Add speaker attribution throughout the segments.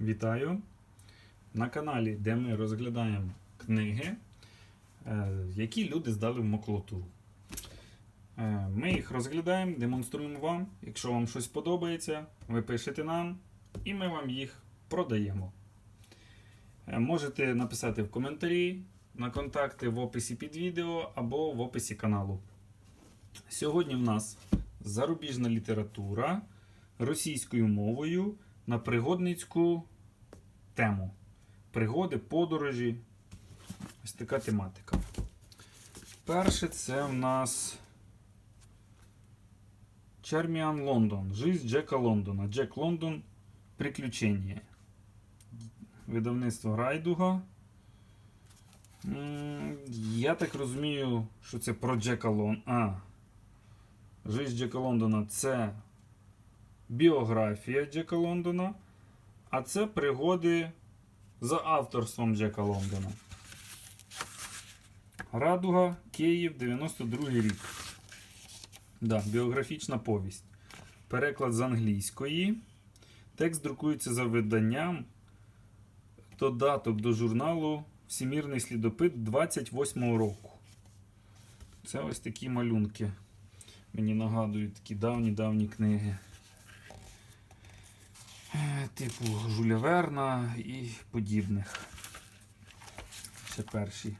Speaker 1: Вітаю на каналі, де ми розглядаємо книги, е, які люди здали в макулатуру. Е, Ми їх розглядаємо, демонструємо вам. Якщо вам щось подобається, ви пишете нам і ми вам їх продаємо. Е, Можете написати в коментарі на контакти в описі під відео або в описі каналу. Сьогодні в нас зарубіжна література російською мовою на пригодницьку тему. Пригоди, подорожі. Ось така тематика. Перше це в нас Черміан Лондон. Жизнь Джека Лондона. Джек Лондон. Приключення. Видавництво Райдуга. Я так розумію, що це про Джека Лондона. А. Жизнь Джека Лондона це біографія Джека Лондона, а це пригоди за авторством Джека Лондона. Радуга, Київ, 92 рік. Да, біографічна повість. Переклад з англійської. Текст друкується за виданням. Додаток до журналу Всімірний слідопит 28-го року. Це ось такі малюнки. Мені нагадують такі давні-давні книги. Е, Типу Жуля Верна і подібних. Ще перші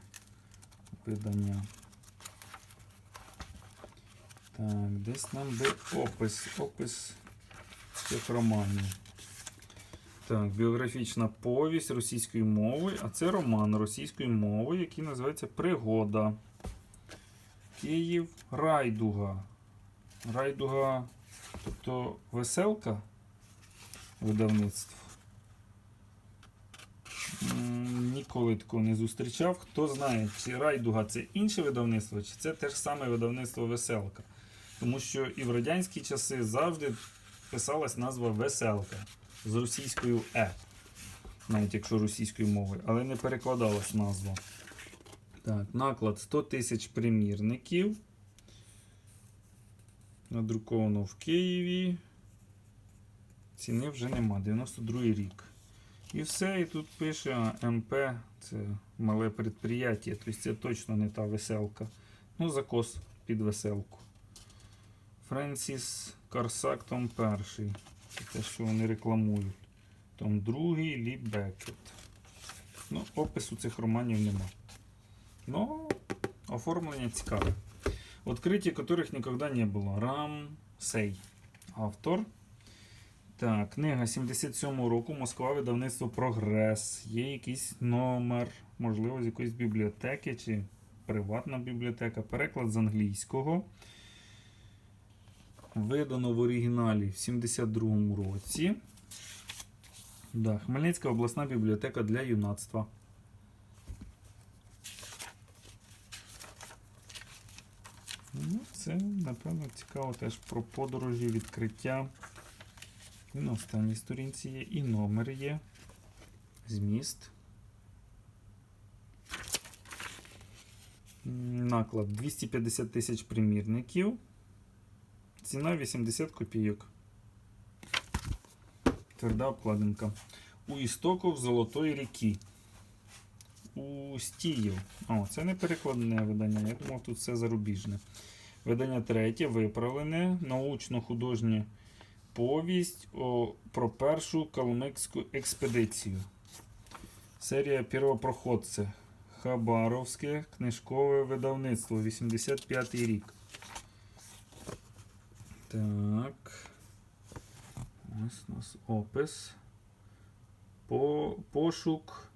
Speaker 1: видання. Так, десь нам би опис. Опис цих романів. Так, біографічна повість російською мовою, а це роман російською мовою, який називається Пригода. Київ Райдуга. Райдуга, тобто веселка видавництво. Ніколи такого не зустрічав. Хто знає, чи Райдуга це інше видавництво, чи це те ж саме видавництво Веселка. Тому що і в радянські часи завжди писалась назва Веселка з російською Е. Навіть якщо російською мовою, але не перекладалась назва. Так, наклад 100 тисяч примірників. Надруковано в Києві Ціни вже нема. 92 рік. І все. І тут пише а, МП. Це мале предприятие. Тобто це точно не та веселка. Ну, закос під веселку. Френсіс Карсак, Том перший. Це те, що вони рекламують. Том другий Лі Бекет. Ну, опису цих романів нема. Ну, оформлення цікаве. Открытий которых никогда не было. Рам Сей. Автор. так, книга 77 року. Москва, видавництво Прогрес. Є якийсь номер, можливо, з якоїсь бібліотеки чи приватна бібліотека. Переклад з англійського. Видано в оригіналі в 72-му році. Да, Хмельницька обласна бібліотека для юнацтва. Ну, це, напевно, цікаво теж про подорожі, відкриття. І на останній сторінці є, і номер є. Зміст. Наклад 250 тисяч примірників. Ціна 80 копійок. Тверда обкладинка. У істоків Золотої ріки. У Стіїв. О, це не перекладне видання. Я думав, тут все зарубіжне. Видання третє, виправлене, научно-художнє повість о, про першу калмицьку експедицію. Серія Первопроходце. Хабаровське книжкове видавництво. 85 рік. Так. Ось у нас опис. По, пошук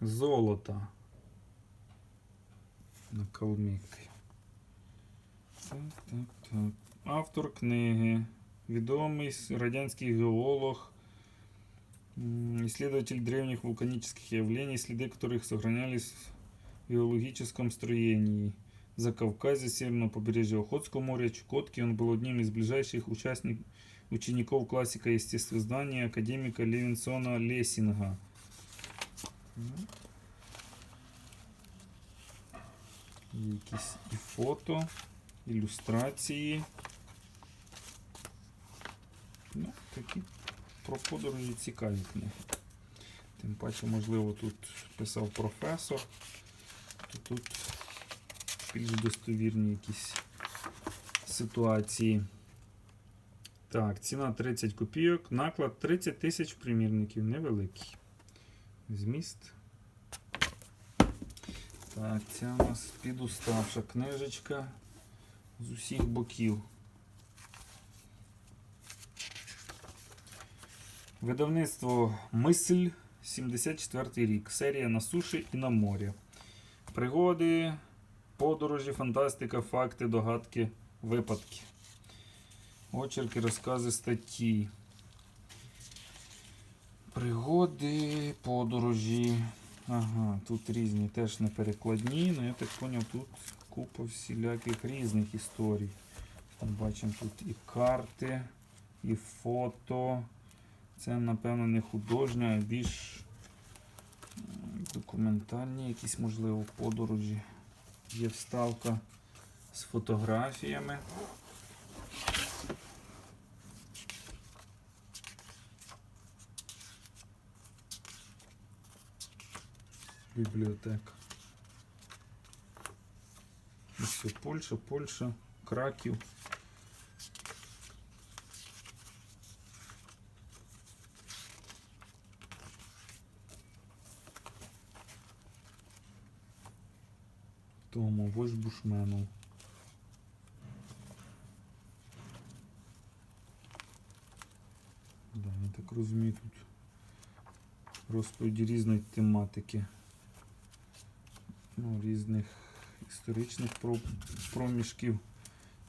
Speaker 1: золота. На Калміки. Так, так, так. Автор книги. Відомий с- радянський геолог, м, исследователь древних вулканических явлений, следы которых сохранялись в геологическом строении. Закавказье, Северного побережья Охотского моря, Чукотки. Он был одним из ближайших участник, учеников классика естествознания академика Левинсона Лессинга. Ну. Є якісь і фото, ілюстрації. Ну, такі про подорожі цікаві книги. Тим паче, можливо, тут писав професор, то тут більш достовірні якісь ситуації. Так, ціна 30 копійок, наклад 30 тисяч примірників, невеликий. Зміст. Так, це у нас підуставша книжечка з усіх боків. Видавництво Мисль 74 рік. Серія на суші і на морі. Пригоди, подорожі, фантастика, факти, догадки, випадки. Очерки, розкази, статті. Пригоди, подорожі. Ага, тут різні теж не перекладні, але я так зрозумів, тут купа всіляких різних історій. Там бачимо тут і карти, і фото. Це, напевно, не художня, а більш документальні якісь, можливо, подорожі. Є вставка з фотографіями. Бібліотека. Все, Польща, Польща, Краків. Тому ось бушмену. Да, я так розумію, тут розповіді різної тематики. Ну, різних історичних проміжків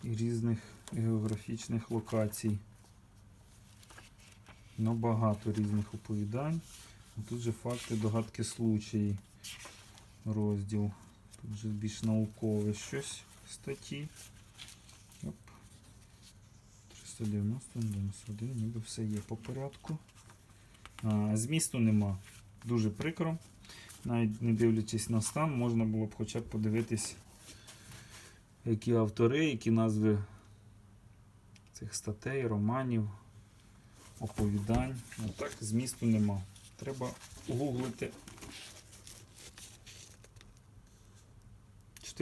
Speaker 1: і різних географічних локацій. Ну, багато різних оповідань. Тут же факти, догадки, случаї. Розділ. Тут же більш наукове щось статті. Оп. 390, 91, ніби все є по порядку. А, змісту нема. Дуже прикро. Навіть не дивлячись на стан, можна було б хоча б подивитись, які автори, які назви цих статей, романів, оповідань. А так змісту нема. Треба гуглити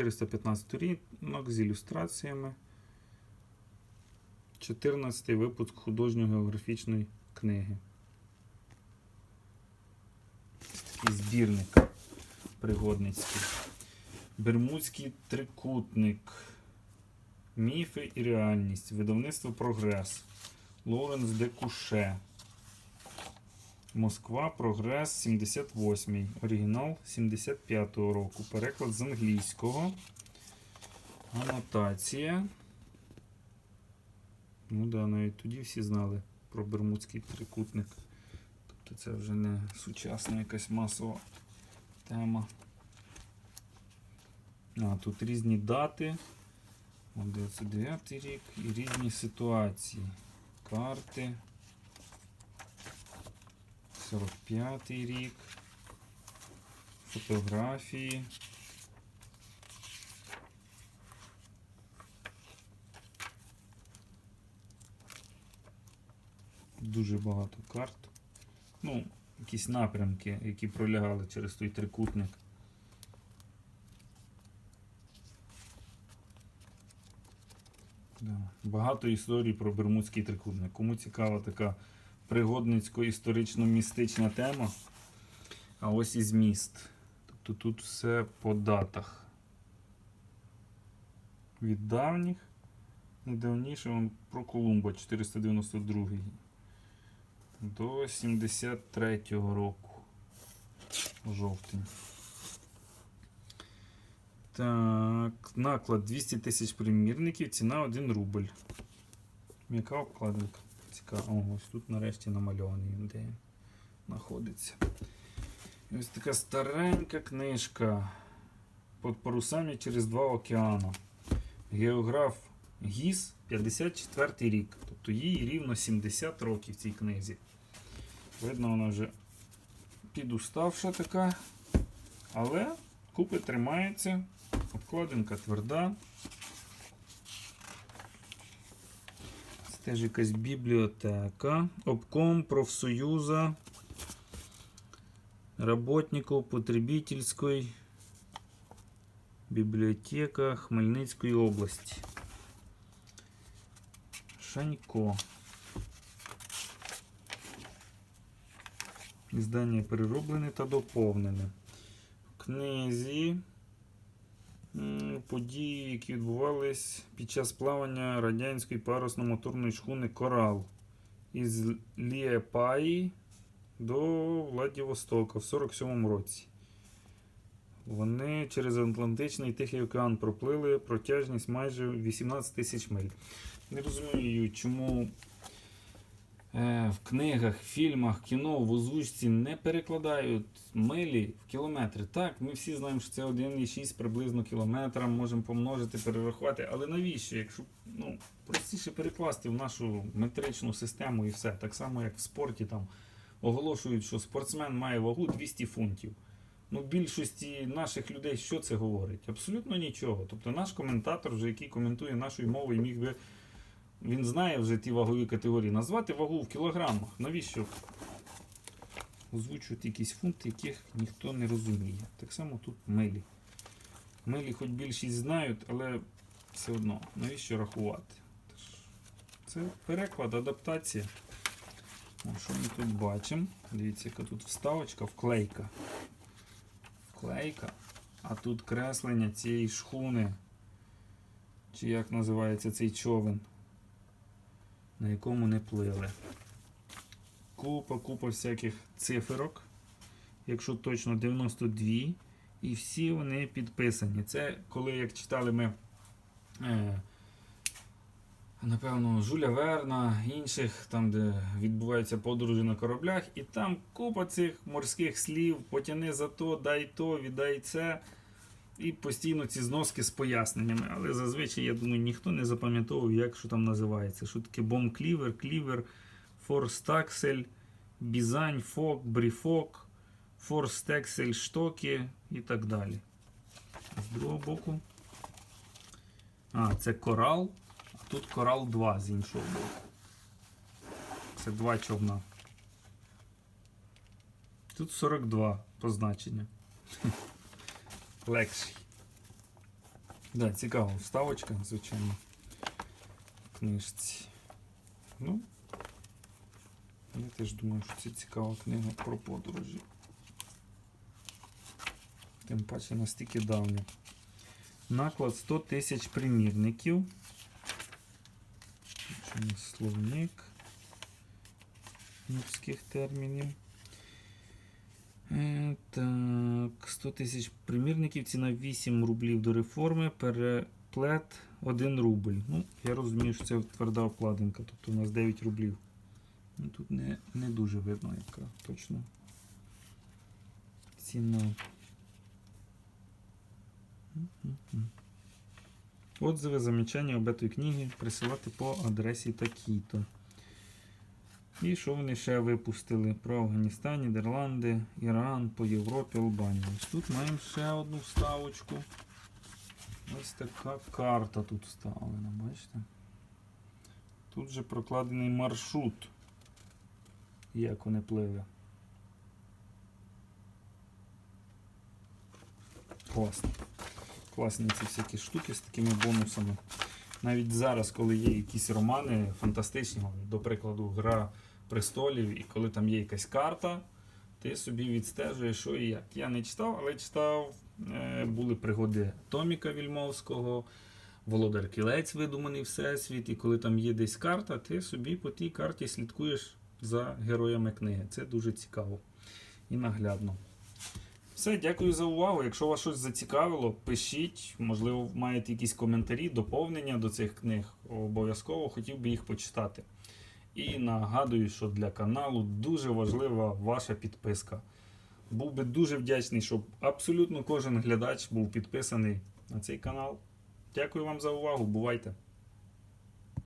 Speaker 1: 415 сторінок з ілюстраціями. 14 випуск художньо-географічної книги. Такий збірник пригодницький. Бермудський трикутник. Міфи і реальність. Видавництво Прогрес. Лоренс де Куше. Москва, Прогрес 78. Оригінал 75-го року. Переклад з англійського. Анотація. Ну да, навіть тоді всі знали про Бермудський трикутник. Тобто це вже не сучасна якась масова тема. А, тут різні дати. 99 рік і різні ситуації. Карти. 45 рік. Фотографії. Дуже багато карт. Ну, якісь напрямки, які пролягали через той трикутник. Да. Багато історій про Бермудський трикутник. Кому цікава така пригодницько-історично-містична тема. А ось і зміст. Тобто тут все по датах. Від давніх. Найдавніше он про Колумба 492 до 73-го року. Жовтень. Так, наклад 200 тисяч примірників, ціна 1 рубль. М'яка обкладинка. О, ось тут нарешті намальований де знаходиться. І ось така старенька книжка. Під парусами через два океани. Географ Гіс 54 рік. Тобто їй рівно 70 років цій книзі. Видно, вона вже підуставша така. Але купи тримається. Обкладинка тверда. Ось теж якась бібліотека. Обком профсоюза работников потребительской бібліотека Хмельницької області. Шанько. Іздання перероблене та доповнене. В книзі події, які відбувались під час плавання радянської парусно-моторної шхуни Корал із Лієпаї до Владивостока в 47-му році. Вони через Атлантичний Тихий океан проплили протяжність майже 18 тисяч миль. Не розумію, чому в книгах, фільмах, кіно, в озвучці не перекладають милі в кілометри. Так, ми всі знаємо, що це 1,6 приблизно кілометра, можемо помножити, перерахувати. Але навіщо? Якщо ну, простіше перекласти в нашу метричну систему і все. Так само, як в спорті там оголошують, що спортсмен має вагу 200 фунтів. Ну, більшості наших людей що це говорить? Абсолютно нічого. Тобто наш коментатор, вже який коментує нашою мовою, міг би. Він знає вже ті вагові категорії. Назвати вагу в кілограмах. Навіщо озвучувати якісь фунти, яких ніхто не розуміє. Так само тут милі. Милі хоч більшість знають, але все одно, навіщо рахувати? Це переклад, адаптація. О, що ми тут бачимо? Дивіться, яка тут вставочка, вклейка. Вклейка. А тут креслення цієї шхуни. Чи як називається цей човен, на якому не плили. Купа, купа всяких циферок. Якщо точно 92. І всі вони підписані. Це коли як читали ми. Е, Напевно, Жуля Верна, інших, там, де відбуваються подорожі на кораблях, і там купа цих морських слів, потяни за то, дай то, віддай це. І постійно ці зноски з поясненнями. Але зазвичай, я думаю, ніхто не запам'ятовував, як що там називається. Що таке бомклівер, клівер, форстаксель, бізань, фок, бріфок, форстексель, штоки і так далі. З другого боку. А, це корал. Тут корал 2 з іншого боку. Це два човна. Тут 42 позначення. Легший. Да, цікава вставочка, звичайно. В книжці. Ну, я теж думаю, що це цікава книга про подорожі. Тим паче настільки давня. Наклад 100 тисяч примірників. Словник морських термінів. Так, 100 тисяч примірників, ціна 8 рублів до реформи, переплет 1 рубль. Ну, я розумію, що це тверда обкладинка, тобто у нас 9 рублів. Ну, Тут не, не дуже видно, яка точно ціна. Отзиви, замічання об этой книги присилати по адресі такі-то. І що вони ще випустили про Афганістан, Нідерланди, Іран, по Європі, Албанію. Ось Тут маємо ще одну вставочку. Ось така карта тут вставлена, бачите? Тут же прокладений маршрут, як вони плили. Класно. Класні ці всякі штуки з такими бонусами. Навіть зараз, коли є якісь романи фантастичні, до прикладу, Гра престолів, і коли там є якась карта, ти собі відстежуєш, що і як. Я не читав, але читав, е, були пригоди Томіка Вільмовського, Володар Кілець, видуманий всесвіт, і коли там є десь карта, ти собі по тій карті слідкуєш за героями книги. Це дуже цікаво і наглядно. Все, дякую за увагу. Якщо вас щось зацікавило, пишіть. Можливо, маєте якісь коментарі, доповнення до цих книг. Обов'язково хотів би їх почитати. І нагадую, що для каналу дуже важлива ваша підписка. Був би дуже вдячний, щоб абсолютно кожен глядач був підписаний на цей канал. Дякую вам за увагу. Бувайте!